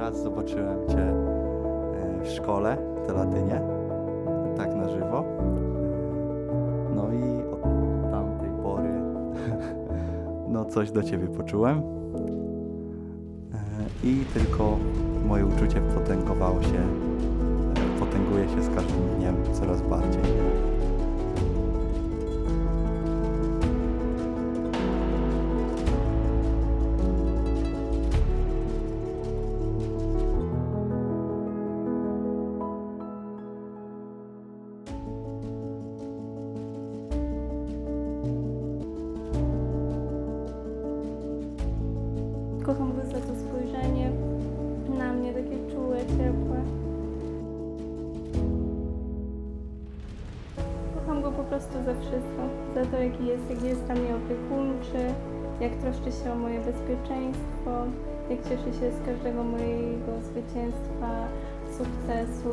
raz zobaczyłem Cię e, w szkole, te latynie, tak na żywo. No i od tamtej pory no coś do Ciebie poczułem. E, I tylko moje uczucie potęgowało się, e, potęguje się z każdym dniem coraz bardziej. Kocham go za to spojrzenie na mnie, takie czułe, ciepłe. Kocham go po prostu za wszystko. Za to, jaki jest, jak jest dla mnie opiekuńczy, jak troszczy się o moje bezpieczeństwo, jak cieszy się z każdego mojego zwycięstwa, sukcesu.